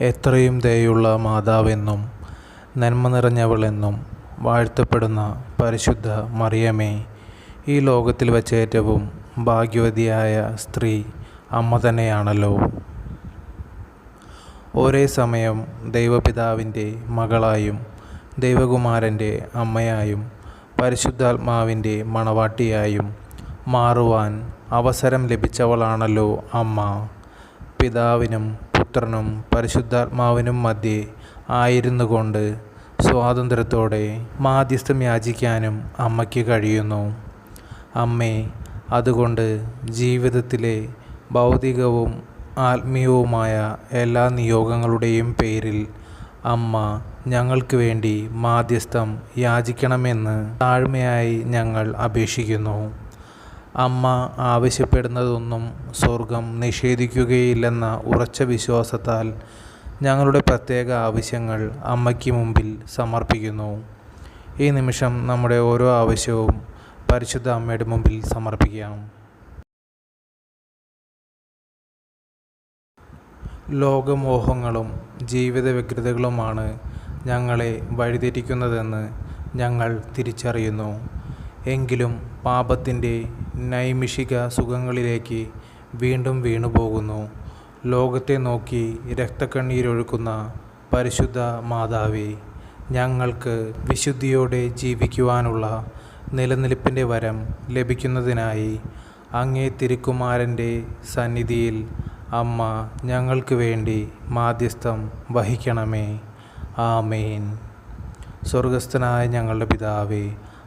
എത്രയും ദയുള്ള മാതാവെന്നും നന്മ നിറഞ്ഞവളെന്നും വാഴ്ത്തപ്പെടുന്ന പരിശുദ്ധ മറിയമേ ഈ ലോകത്തിൽ വച്ച് ഏറ്റവും ഭാഗ്യവതിയായ സ്ത്രീ അമ്മ തന്നെയാണല്ലോ. ഒരേ സമയം ദൈവപിതാവിന്റെ മകളായും ദൈവകുമാരന്റെ അമ്മയായും പരിശുദ്ധാത്മാവിന്റെ മണവാട്ടിയായും മാറുവാൻ അവസരം ലഭിച്ചവളാണല്ലോ അമ്മ. പിതാവിനും പുത്രനും പരിശുദ്ധാത്മാവിനും മധ്യേ ആയിരുന്നു കൊണ്ട് സ്വാതന്ത്ര്യത്തോടെ മാധ്യസ്ഥം യാചിക്കാനും അമ്മയ്ക്ക് കഴിയുന്നു. അമ്മേ അതുകൊണ്ട് ജീവിതത്തിലെ ഭൗതികവും ആത്മീയവുമായ എല്ലാ നിയോഗങ്ങളുടെയും പേരിൽ അമ്മ ഞങ്ങൾക്ക് വേണ്ടി മാധ്യസ്ഥം യാചിക്കണമെന്ന് താഴ്മയായി ഞങ്ങൾ അപേക്ഷിക്കുന്നു. അമ്മ ആവശ്യപ്പെടുന്നതൊന്നും സ്വർഗം നിഷേധിക്കുകയില്ലെന്ന ഉറച്ച വിശ്വാസത്താൽ ഞങ്ങളുടെ പ്രത്യേക ആവശ്യങ്ങൾ അമ്മയ്ക്ക് മുമ്പിൽ സമർപ്പിക്കുന്നു. ഈ നിമിഷം നമ്മുടെ ഓരോ ആവശ്യവും പരിശുദ്ധ അമ്മയുടെ മുമ്പിൽ സമർപ്പിക്കാം. ലോകമോഹങ്ങളും ജീവിത വ്യഗ്രതകളുമാണ് ഞങ്ങളെ വഴിതെറ്റിക്കുന്നതെന്ന് ഞങ്ങൾ തിരിച്ചറിയുന്നു. എങ്കിലും പാപത്തിന്റെ നൈമിഷിക സുഖങ്ങളിലേക്ക് വീണ്ടും വീണുപോകുന്നു. ലോകത്തെ നോക്കി രക്തക്കണ്ണീരൊഴുക്കുന്ന പരിശുദ്ധ മാതാവേ ഞങ്ങൾക്ക് വിശുദ്ധിയോടെ ജീവിക്കുവാനുള്ള നിലനിൽപ്പിന്റെ വരം ലഭിക്കുന്നതിനായി അങ്ങേ തിരുക്കുമാരന്റെ സന്നിധിയിൽ അമ്മ ഞങ്ങൾക്ക് വേണ്ടി മാധ്യസ്ഥം വഹിക്കണമേ. ആമേൻ. സ്വർഗസ്ഥനായ ഞങ്ങളുടെ പിതാവേ